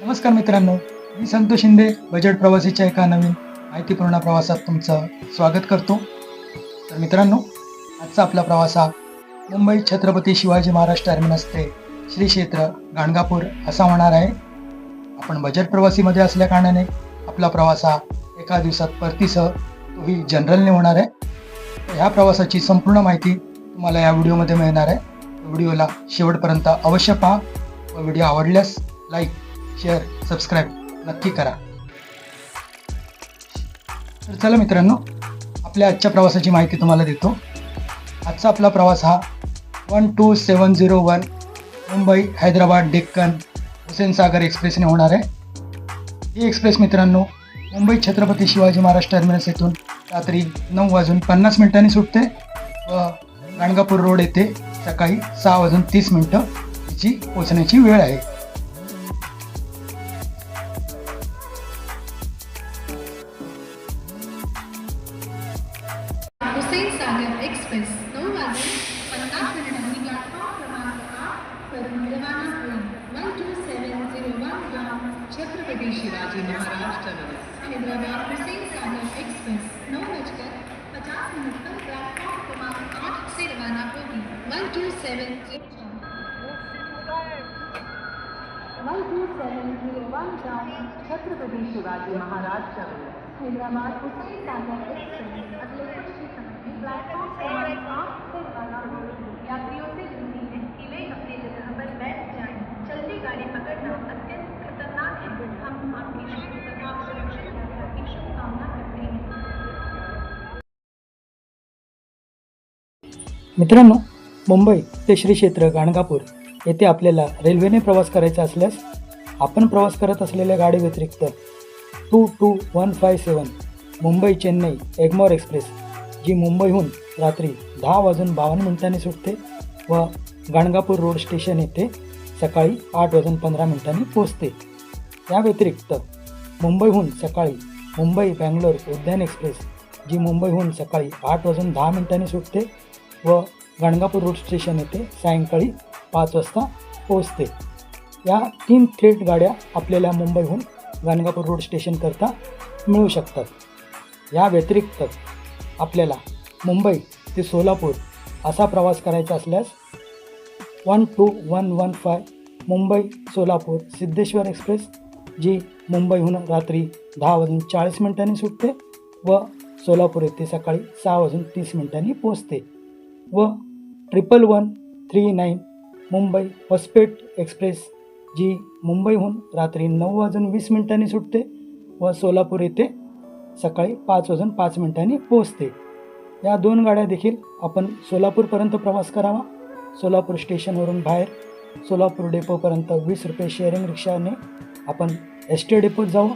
नमस्कार मित्रांनो मी संतोष शिंदे बजेट प्रवासीच्या एका नवीन माहितीपूर्ण प्रवासात तुमचं स्वागत करतो. तर मित्रांनो आजचा आपला प्रवास हा मुंबई छत्रपती शिवाजी महाराज टर्मिनस ते श्री क्षेत्र गाणगापूर असा होणार आहे. आपण बजेट प्रवासीमध्ये असल्या कारणाने आपला प्रवास हा एका दिवसात परतीसह तोही जनरलने होणार आहे. तर ह्या प्रवासाची संपूर्ण माहिती तुम्हाला या व्हिडिओमध्ये मिळणार आहे. व्हिडिओला शेवटपर्यंत अवश्य पहा. व व्हिडिओ आवडल्यास लाईक शेअर सबस्क्राईब नक्की करा. तर चला मित्रांनो आपल्या आजच्या प्रवासाची माहिती तुम्हाला देतो. आजचा आपला प्रवास हा one two seven zero one Mumbai Hyderabad Deccan Hussain Sagar एक्सप्रेसने होणार आहे. ही एक्सप्रेस मित्रांनो मुंबई छत्रपती शिवाजी महाराज टर्मिनस येथून रात्री नऊ वाजून पन्नास मिनिटांनी सुटते व गाणगापूर रोड येथे सकाळी सहा वाजून तीस मिनटं तिची पोचण्याची वेळ आहे. Sagar express one two seven one Shivaji Maharaj terminus Hyderabad Sagar express, नौ बजकर पचास मिनट पर आठ से रवाना होगी one two seven one two seven zero one Chhatrapati Shivaji Maharaj terminus Hyderabad Hussain Sagar express, अगले कुछ ही समय में प्लेटफॉर्म क्रमांक आठ से रवाना होगी यात्रियों से विनती है कि वे अपनी जगह पर बैठ जाएं जल्दी गाड़ी पकड़ना अत्यंत खतरनाक है हम आपकी शुभ तथा सुरक्षित यात्रा की शुभकामना करते हैं मित्रांनो मुंबई ते श्री क्षेत्र गाणगापूर येथे आपल्याला रेल्वेने प्रवास करायचा असल्यास आपण प्रवास करत असलेल्या गाडी व्यतिरिक्त two two one five seven Mumbai Chennai Egmore express जी मुंबईहून रात्री दहा वाजून बावन्न मिनिटांनी सुटते व गाणगापूर रोड स्टेशन येथे सकाळी आठ वाजून पंधरा मिनिटांनी पोचते या व्यतिरिक्त मुंबईहून सकाळी मुंबई बँगलोर उद्यान एक्सप्रेस जी मुंबईहून सकाळी आठ वाजून दहा मिनिटांनी सुटते व गाणगापूर रोड स्टेशन येथे सायंकाळी पाच वाजता पोहोचते. या तीन थेट गाड्या आपल्याला मुंबईहून गाणगापूर रोड स्टेशनकरता मिळू शकतात. या व्यतिरिक्त आपल्याला मुंबई ते सोलापूर असा प्रवास करायचा असल्यास one two one one five Mumbai Solapur Siddheshwar express जी मुंबईहून रात्री दहा वाजून चाळीस मिनिटांनी सुटते व सोलापूर येथे सकाळी सहा वाजून तीस मिनिटांनी पोचते व triple one three nine Mumbai Hospet express जी मुंबईहून रात्री नऊ वाजून वीस मिनिटांनी सुटते व सोलापूर येथे सकाळी पाच वाजून पाच मिनिटांनी पोहोचते. या दोन गाड्या देखील आपण सोलापूरपर्यंत प्रवास करावा. सोलापूर स्टेशनवरून बाहेर सोलापूर डेपोपर्यंत वीस रुपये शेअरिंग रिक्षाने आपण एस टी डेपोत जाऊ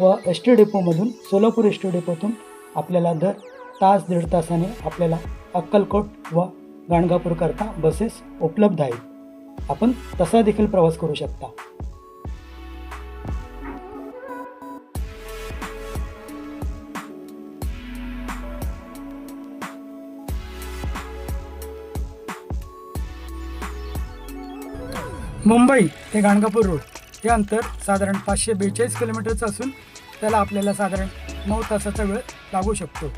व एस टी डेपोमधून सोलापूर एस टी डेपोतून आपल्याला दर तास दीड तासाने आपल्याला अक्कलकोट व गाणगापूरकरता बसेस उपलब्ध आहेत. आपण तसा देखील प्रवास करू शकता. मुंबई ते गाणगापूर रोड हे अंतर साधारण पाचशे बेचाळीस किलोमीटरचं असून त्याला आपल्याला साधारण नऊ तासाचा वेळ लागू शकतो.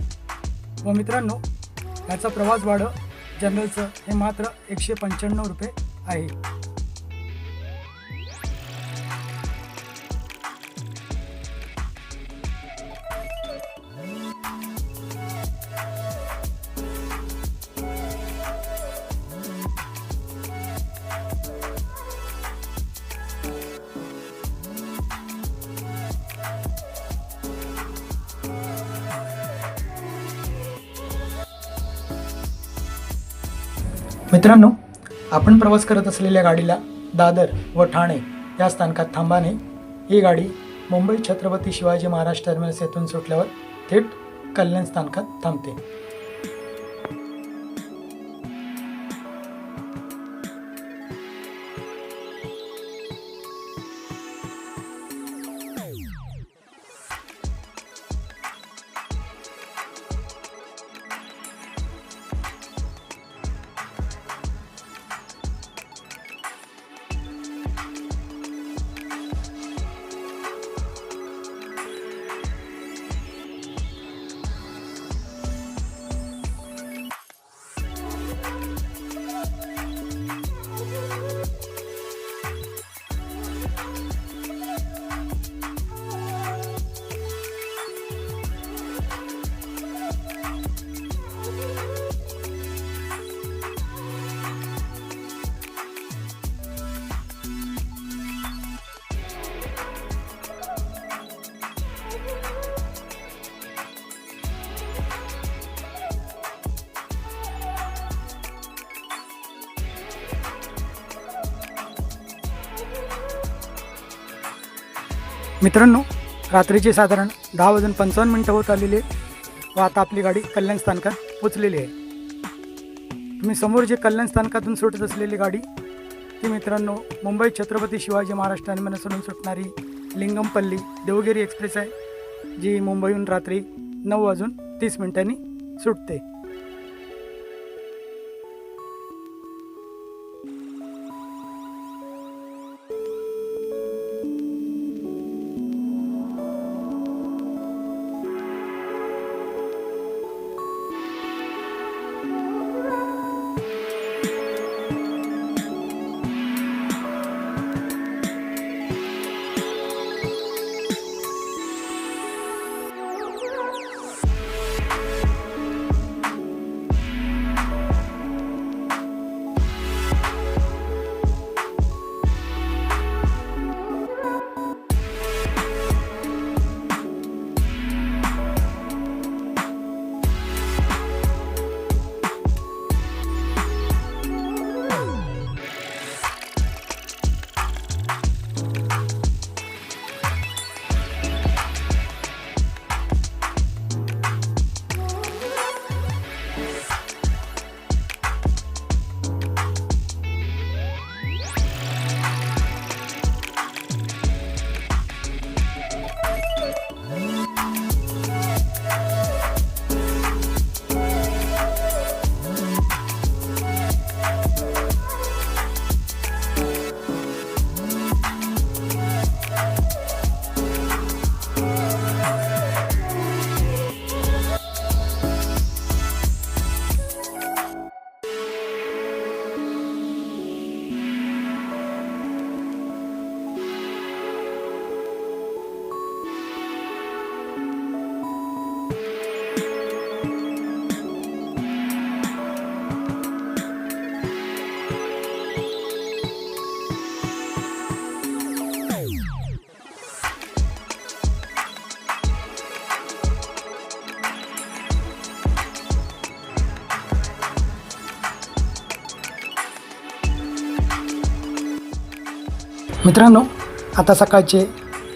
व मित्रांनो याचा प्रवास भाडं जनरलचं हे मात्र एकशे पंच्याण्णव रुपये आहे. मित्रांनो आपण प्रवास करत असलेल्या गाडीला दादर व ठाणे या स्थानकात थांबाने ही गाडी मुंबई छत्रपती शिवाजी महाराज टर्मिनस येथून सुटल्यावर थेट कल्याण स्थानकात थांबते. मित्रांनो रात्रीचे साधारण दहा वाजून पंचावन्न मिनटं होत आलेली आहे व आता आपली गाडी कल्याण स्थानकात पोचलेली आहे. तुम्ही समोर जे कल्याण स्थानकातून सुटत असलेली गाडी ती मित्रांनो मुंबई छत्रपती शिवाजी महाराज टर्मिनसवरून सुटणारी लिंगमपल्ली देवगिरी एक्सप्रेस आहे जी मुंबईहून रात्री नऊ वाजून तीस मिनिटांनी सुटते. मित्रांनो आता सकाळचे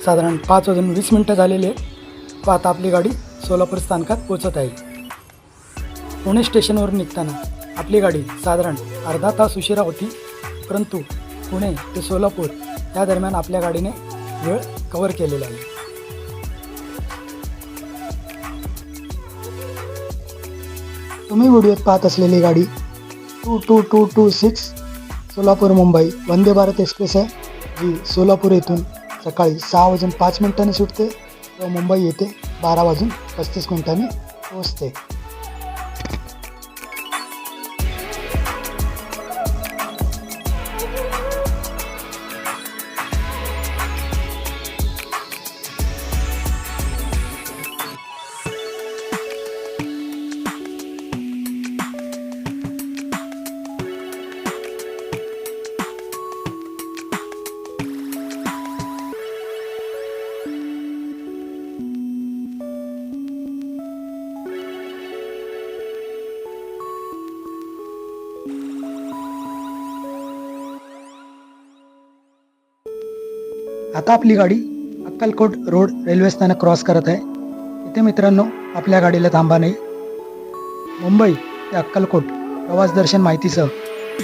साधारण पाच वाजून वीस मिनटं झालेले आहे व आता आपली गाडी सोलापूर स्थानकात पोचत आहे. पुणे स्टेशनवरून निघताना आपली गाडी साधारण अर्धा तास उशिरा होती परंतु पुणे ते सोलापूर या दरम्यान आपल्या गाडीने वेळ कवर केलेला आहे. तुम्ही व्हिडिओत पाहत असलेली गाडी two two two two six Solapur Mumbai Vande Bharat express आहे. जी सोलापूर येथून सकाळी सहा वाजून पाच मिनिटांनी सुटते व मुंबई येथे बारा वाजून पस्तीस मिनिटांनी पोहोचते. आता आपली गाडी अक्कलकोट रोड रेल्वे स्थानक क्रॉस करत आहे. इथे मित्रांनो आपल्या गाडीला थांबा नाही. मुंबई ते अक्कलकोट प्रवास दर्शन माहितीसह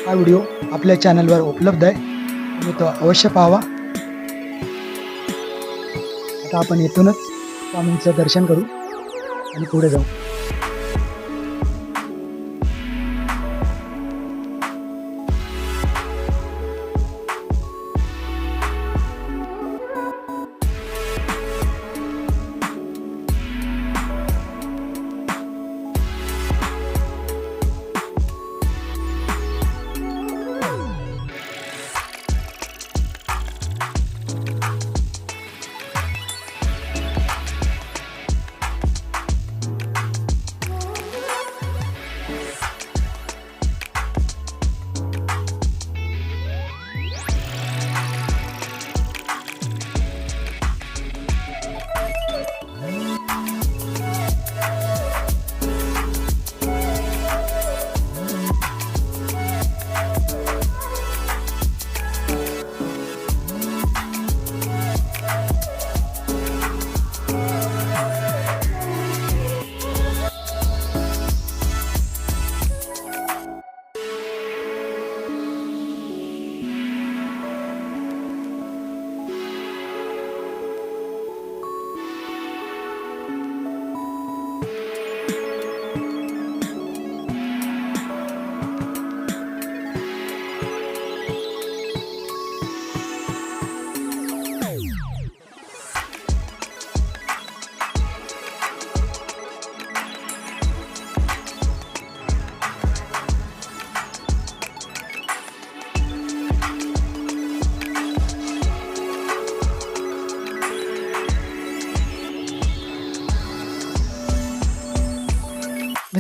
हा व्हिडिओ आपल्या चॅनलवर उपलब्ध आहे. तुम्ही तो अवश्य पाहावा. आता आपण येथूनच स्वामींचं दर्शन करू आणि पुढे जाऊ.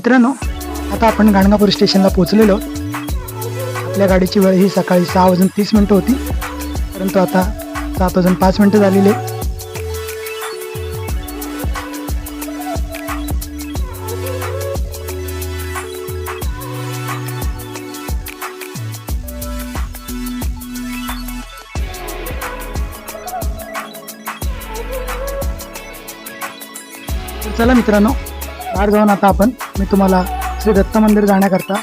मित्रांनो आता आपण गाणगापूर स्टेशनला पोहोचलेलो. आपल्या गाडीची वेळ ही सकाळी सहा वाजून तीस मिनटं होती. परंतु आता सात वाजून पाच मिनटं झालेली चला मित्रांनो कार जाऊन आता आपण मी तुम्हाला श्री दत्त मंदिर जाण्याकरता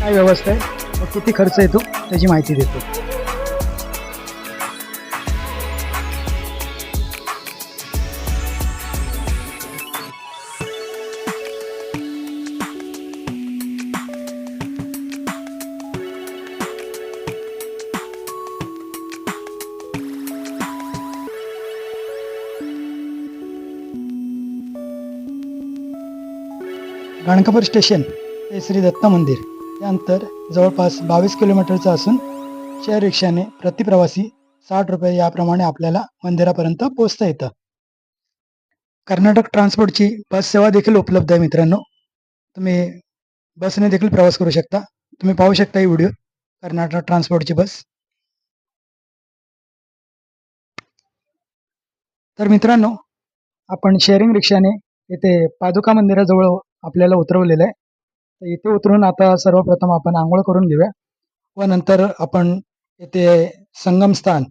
काय व्यवस्था आहे व किती खर्च येतो त्याची माहिती देतो. गाणकापूर स्टेशन ते श्री दत्त मंदिर. हे अंतर जवळपास बावीस किलोमीटरचं असून शेअर रिक्षाने प्रति प्रवासी साठ रुपये याप्रमाणे आपल्याला मंदिरापर्यंत पोहोचता येतं. कर्नाटक ट्रान्सपोर्टची बस सेवा देखील उपलब्ध आहे मित्रांनो. तुम्ही बसने देखील प्रवास करू शकता. तुम्ही पाहू शकता ही व्हिडिओ. कर्नाटक ट्रान्सपोर्टची बस. तर मित्रांनो आपण शेअरिंग रिक्षाने येथे पादुका मंदिराजवळ आपल्याला उतरवलेलं आहे. तर इथे उतरून आता सर्वप्रथम आपण आंघोळ करून घेऊया. व नंतर आपण येथे संगमस्थान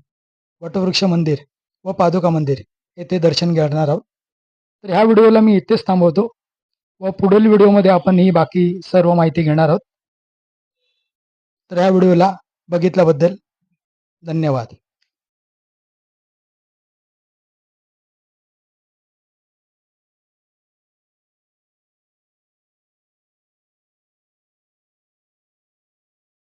वटवृक्ष मंदिर व पादुका मंदिर येथे दर्शन घेणार आहोत. तर ह्या व्हिडिओला मी इथेच थांबवतो. व पुढील व्हिडिओमध्ये आपण ही बाकी सर्व माहिती घेणार आहोत. तर ह्या व्हिडिओला बघितल्याबद्दल धन्यवाद.